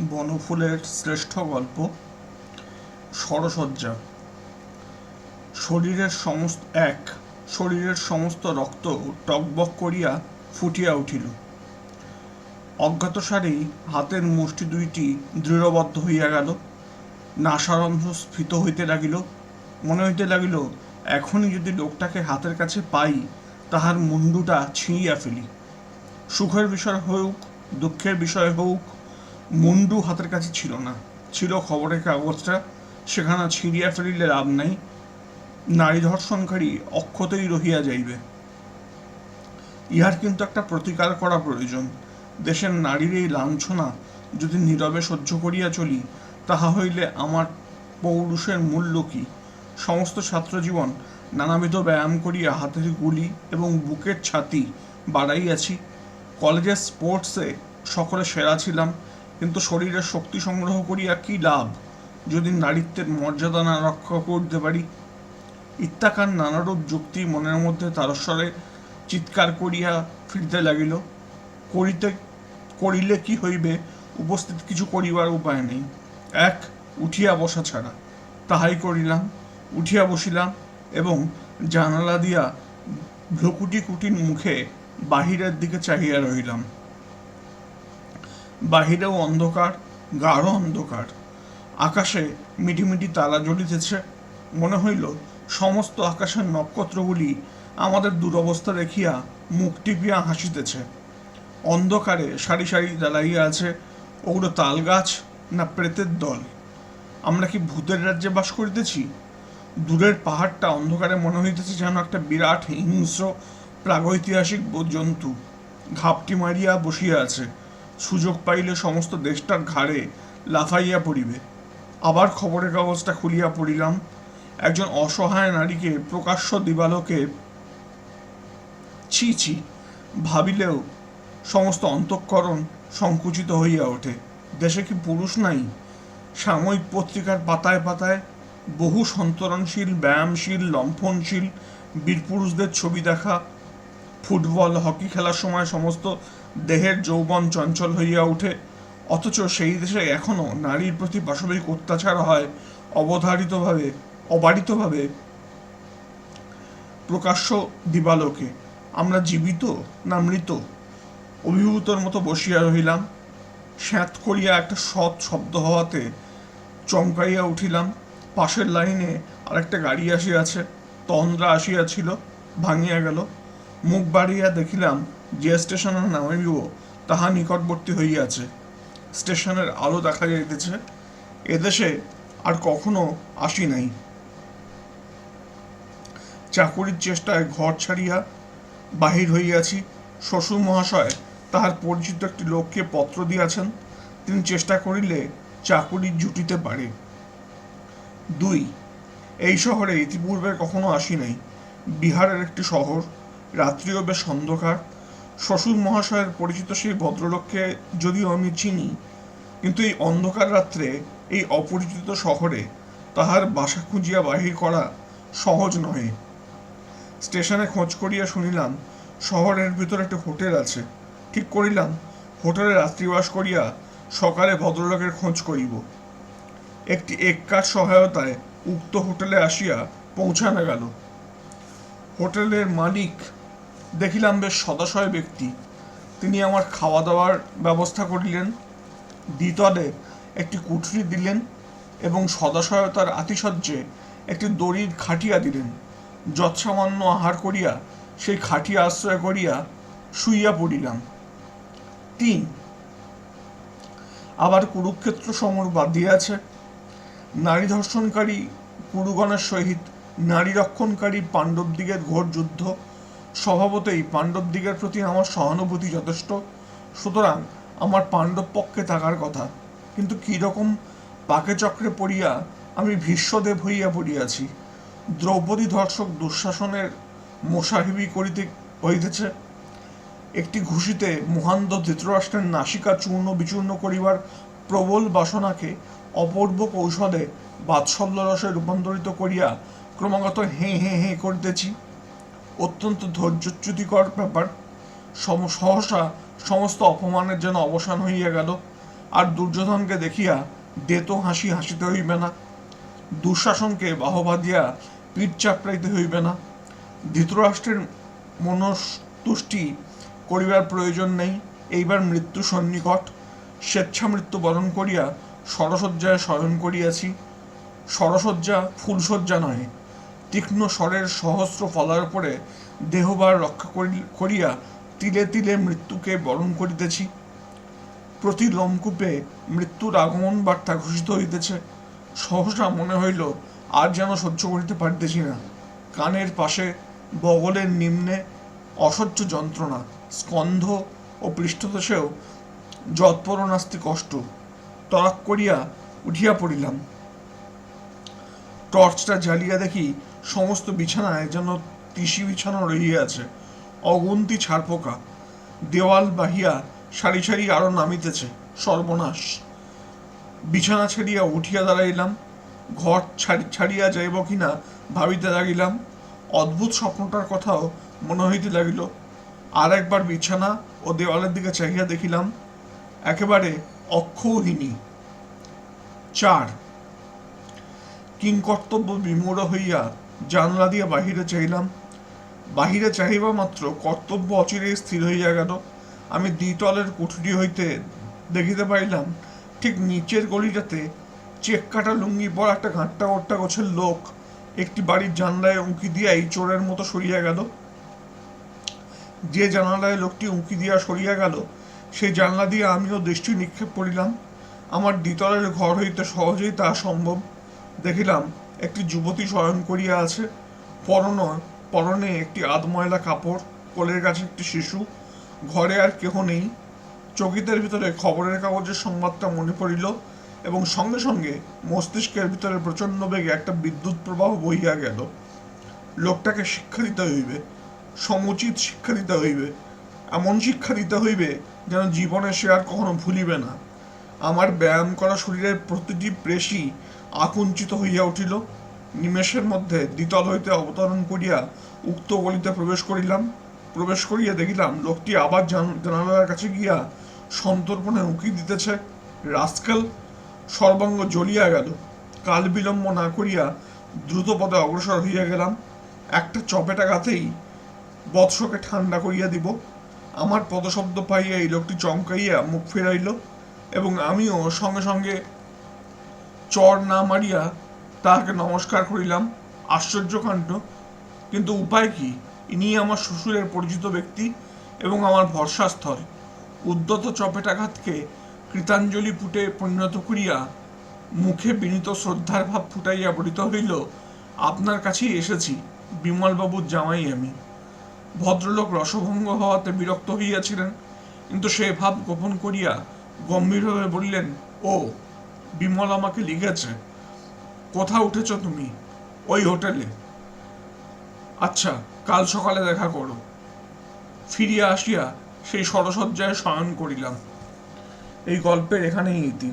বনফুলের শ্রেষ্ঠ গল্প সরসজ্জা শরীরের সমস্ত, এক, শরীরের সমস্ত রক্ত টকবক করিয়া ফুটিয়া উঠিল। অজ্ঞাতসারেই হাতের মুষ্টি দুইটি দৃঢ়বদ্ধ হইয়া গেল। নাসারন্ধ্র স্ফীত হইতে লাগিল। মনে হইতে লাগিল, এখনই যদি লোকটাকে হাতের কাছে পাই, তাহার মুন্ডুটা ছিঁড়িয়া ফেলি। সুখের বিষয় হোক, দুঃখের বিষয় হোক মুন্ডু হাতের কাছে ছিল না। ছিল খবরের কাগজটা। সেখানে ছিঁড়িয়া ফেলিলে লাভ নাই। নারী ধর্ষণকারী অক্ষতই রহিয়া যাইবে। ইহার কিন্তু একটা প্রতিকার করা প্রয়োজন। দেশের নারীর এই লাঞ্ছনা যদি নীরবে সহ্য করিয়া চলি, তাহা হইলে আমার পৌরুষের মূল্য কি? সমস্ত ছাত্রজীবন নানাবিধ ব্যায়াম করিয়া হাতের গুলি এবং বুকের ছাতি বাড়াইয়াছি। কলেজের স্পোর্টসে সকলে সেরা ছিলাম। কিন্তু শরীরের শক্তি সংগ্রহ করিয়া কি লাভ? যদি নারীত্বের মর্যাদা না রক্ষা করতে পারি? ইত্যাকার নানারূপ যুক্তি মনের মধ্যে তারস্বরে চিৎকার করিয়া ফিরতে লাগিল। করিতে, করিলে কি হইবে? উপস্থিত কিছু করিবার উপায় নেই। এক, উঠিয়া বসা ছাড়া। তাহাই করিলাম, উঠিয়া বসিলাম এবং জানালা দিয়া ভ্রকুটি কুটির মুখে বাহিরের দিকে চাহিয়া রহিলাম। বাহিরেও অন্ধকার, গাঢ় অন্ধকার। আকাশে মিটিমিটি তারা জ্বলিতেছে। মনে হইল, সমস্ত আকাশের নক্ষত্রগুলি আমাদের দুরবস্থা দেখিয়া মুখ টিপিয়া হাসিতেছে। অন্ধকারে সারি সারি দাঁড়াইয়া আছে ওগুলো তাল গাছ না প্রেতের দল? আমরা কি ভূতের রাজ্যে বাস করিতেছি? দূরের পাহাড়টা অন্ধকারে মনে হইতেছে যেন একটা বিরাট হিংস্র, প্রাগৈতিহাসিক জন্তু ঘাপটি মারিয়া বসিয়া আছে। সুযোগ পাইলে সমস্ত দেশটার ঘাড়ে লাফাইয়া পড়িবে। আবার খবরের কাগজটা খুলিয়া পড়িলাম। একজন অসহায় নারীকে প্রকাশ্য দিবালোকে ছি ছি, ভাবিলেও সমস্ত অন্তঃকরণ সংকুচিত হইয়া ওঠে। দেশে কি পুরুষ নাই? সাময়িক পত্রিকার পাতায় পাতায় বহু সন্তরণশীল, ব্যায়ামশীল, লম্ফনশীল, বীরপুরুষদের ছবি দেখা, ফুটবল, হকি খেলার সময় সমস্ত দেহের যৌবন চঞ্চল হইয়া ওঠে, অথচ সেই দেশে এখনও নারীর প্রতি পাশবিক অত্যাচার হয় অবধারিতভাবে, অবারিতভাবে। প্রকাশ্য দিবালোকে, আমরা জীবিত না মৃত? অভিভূতর মতো বসিয়া রহিলাম স্যাঁত করিয়া একটা সৎ শব্দ হওয়াতে চমকাইয়া উঠিলাম, পাশের লাইনে আরেকটা গাড়ি আসিয়াছে, তন্দ্রা আসিয়াছিল, ভাঙিয়া গেল, মুখ বাড়িয়া দেখিলাম যে স্টেশনে নামিব তাহা নিকটবর্তী হইয়াছে স্টেশনের আলো দেখা যাইতেছে। এদেশে আর কখনো আসি নাই। চাকুরির চেষ্টায় ঘর ছাড়িয়া বাহির হইয়াছি। শ্বশুর মহাশয় তাহার পরিচিত একটি লোককে পত্র দিয়াছেন। তিনি চেষ্টা করিলে চাকুরি জুটিতে পারে। দুই, এই শহরে ইতিপূর্বে কখনো আসি নাই। বিহারের একটি শহর, রাত্রিও বেশ অন্ধকার। শ্বশুর মহাশয়ের পরিচিত সেই ভদ্রলোককে যদিও আমি চিনি, কিন্তু এই অন্ধকার রাত্রে এই অপরিচিত শহরে তাহার বাসা খুঁজিয়া বাহির করা সহজ নহে। স্টেশনে খোঁজ করিয়া শুনিলাম, শহরের ভিতরে একটি হোটেল আছে। ঠিক করিলাম, হোটেলে রাত্রিবাস করিয়া সকালে ভদ্রলোকের খোঁজ করিব। একটি এক্কার সহায়তায় উক্ত হোটেলে আসিয়া পৌঁছানো গেল। হোটেলের মালিক দেখিলাম বেশ সদাশয় ব্যক্তি। তিনি আমার খাওয়া দাওয়ার ব্যবস্থা করিলেন, দ্বিতলে একটি কুঠরি দিলেন এবং সদাশয়তার আতিশয্যে একটি দড়ির খাটিয়া দিলেন। যৎসামান্য আহার করিয়া সেই খাটিয়া আশ্রয় করিয়া শুইয়া পড়িলাম। তিন, আবার কুরুক্ষেত্র সমর বাদিয়াছে নারী ধর্ষণকারী কুরুগণের সহিত নারী রক্ষণকারী পাণ্ডবদিগের ঘোর যুদ্ধ স্বভাবতই পাণ্ডবদিগের প্রতি আমার সহানুভূতি যথেষ্ট। সুতরাং আমার পাণ্ডব পক্ষে থাকার কথা। কিন্তু কীরকম পাকে চক্রে পড়িয়া আমি ভীষ্মদেব হইয়া পড়িয়াছি। দ্রৌপদী ধর্ষক দুঃশাসনের মোসাহিবি করিতে হইতেছে। একটি ঘুষিতে মহান্দ ধৃতরাষ্ট্রের নাসিকা চূর্ণ বিচূর্ণ করিবার প্রবল বাসনাকে অপূর্ব কৌশলে বাৎসল্য রসে রূপান্তরিত করিয়া ক্রমাগত হেঁ হেঁ হেঁ করিতেছি। অত্যন্ত ধৈর্যচ্যুতিকর ব্যাপার। সম, সহসা সমস্ত অপমানের যেন অবসান হইয়া গেল, আর দুর্যোধনকে দেখিয়া দেত হাসি হাসিতে হইবে না। দুঃশাসনকে বাহবা দিয়া পিঠ চাপড়াইতে হইবে না। ধৃতরাষ্ট্রের মনস্তুষ্টি করিবার প্রয়োজন নেই। এইবার মৃত্যু সন্নিকট। স্বেচ্ছা মৃত্যু বরণ করিয়া সরসজ্জায় শয়ন করিয়াছি। সরসজ্জা ফুলসজ্জা নহে। তীক্ষ্ণ স্বরের সহস্র ফলার উপরে দেহবার রক্ষা করি- করিয়া তিলে তিলে মৃত্যুকে বরণ করিতেছি। প্রতি লোমকূপে মৃত্যুর আগমন বার্তা ঘোষিত হইতেছে। সহসা মনে হইল, আর যেন সহ্য করিতে পারিতেছি না। কানের পাশে বগলের নিম্নে অসহ্য যন্ত্রণা, স্কন্ধ ও পৃষ্ঠদেশেও যৎপরণাস্তি কষ্ট। তরাক করিয়া উঠিয়া পড়িলাম। টর্চটা জ্বালিয়া দেখি সমস্ত বিছানায় যেন তিসি বিছানা রহিয়াছে অগুন্তি ছারপোকা দেওয়াল বাহিয়া সারি সারি আরও নামিতেছে, সর্বনাশ। বিছানা ছাড়িয়া উঠিয়া দাঁড়াইলাম। ঘর ছাড়ি- ছাড়িয়া যাইব কিনা ভাবিতে লাগিলাম। অদ্ভুত স্বপ্নটার কথাও মনে হইতে লাগিল। আর একবার বিছানা ও দেওয়ালের দিকে চাহিয়া দেখিলাম, একেবারে অক্ষৌহিনী চার। কিংকর্তব্য বিমূঢ় হইয়া জানলা দিয়া বাহিরে চাইলাম বাহিরে চাহিবা মাত্র কর্তব্য অচিরেই স্থির হইয়া গেল। আমি দ্বিতলের কুঠুরি হইতে দেখিতে পাইলাম, ঠিক নিচের গলিটাতে চেক কাটা লুঙ্গি পরা একটা ঘাট্টা গোট্টা গোছের লোক একটি বাড়ির জানলায় উঁকি দিয়াই চোরের মতো সরিয়া গেল। যে জানালায় লোকটি উঁকি দিয়া সরিয়া গেল সেই জানলা দিয়ে আমিও দৃষ্টি নিক্ষেপ করিলাম। আমার দ্বিতলের ঘর হইতে সহজেই তা সম্ভব। দেখিলাম একটি যুবতী শয়ন করিয়া আছে। পরন, পরনে একটি আধময়লা কাপড়, কোলের কাছে একটি শিশু। ঘরে আর কেহ নেই। চকিতের ভিতরে খবরের কাগজের সংবাদটা মনে পড়িল এবং সঙ্গে সঙ্গে মস্তিষ্কের ভিতরে প্রচণ্ড বেগে একটা বিদ্যুৎ প্রবাহ বহিয়া গেল। লোকটাকে শিক্ষা দিতে হইবে, সমুচিত শিক্ষা দিতে হইবে, এমন শিক্ষা দিতে হইবে যেন জীবনে সে আর কখনো ভুলিবে না। আমার ব্যায়াম করা শরীরের প্রতিটি পেশি আকুঞ্চিত হইয়া উঠিল। নিমেষের মধ্যে দ্বিতল হইতে অবতরণ করিয়া উক্ত গলিতে প্রবেশ করিলাম। প্রবেশ করিয়া দেখিলাম, লোকটি আবার জানালার কাছে গিয়া সন্তর্পণে উঁকি দিতেছে। রাস্কেল সর্বাঙ্গ জ্বলিয়া গেল। কাল বিলম্ব না করিয়া দ্রুত পদে অগ্রসর হইয়া গেলাম। একটা চপেটা গাতেই বৎসকে ঠান্ডা করিয়া দিব। আমার পদশব্দ পাইয়া এই লোকটি চমকাইয়া মুখ ফেরাইল এবং আমিও সঙ্গে সঙ্গে চর না মারিয়া তাহাকে নমস্কার করিলাম। আশ্চর্যকাণ্ড কিন্তু উপায় কি? ইনি আমার শ্বশুরের পরিচিত ব্যক্তি এবং আমার ভরসাস্থল। উদ্যত চপেটাঘাতকে কৃতাঞ্জলি পুটে পরিণত করিয়া মুখে বিনীত শ্রদ্ধার ভাব ফুটাইয়া বলিত হইল, আপনার কাছেই এসেছি, বিমলবাবুর জামাই আমি। ভদ্রলোক রসভঙ্গ হওয়াতে বিরক্ত হইয়াছিলেন, কিন্তু সে ভাব গোপন করিয়া গম্ভীরভাবে বললেন, ও বিমল আমাকে লিখেছে। কোথা উঠেছ তুমি? ওই হোটেলে। আচ্ছা কাল সকালে দেখা করো। ফিরিয়া আসিয়া সেই সরসজ্জায় শয়ন করিলাম। এই গল্পের এখানেই ইতি।